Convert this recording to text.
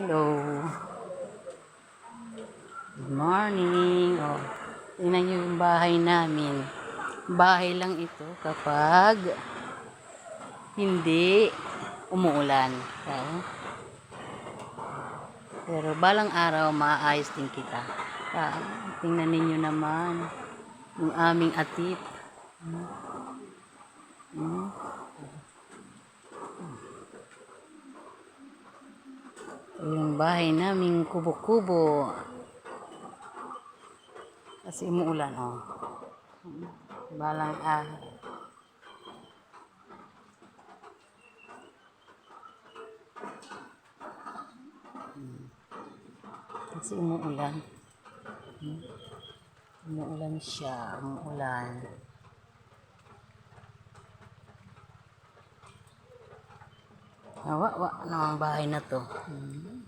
Hello. Good morning. Oh, tingnan niyo yung bahay namin. Bahay lang ito kapag hindi umuulan. Okay? Pero balang araw maayos din kita. Ah, tingnan ninyo naman yung aming atip. Hmm. Hmm. Ito yung bahay namin kubo-kubo. Kasi umuulan, oh. Balang ah. Kasi umuulan. Umuulan siya, umuulan. Awa, wa, na ang bahay na to. Hmm.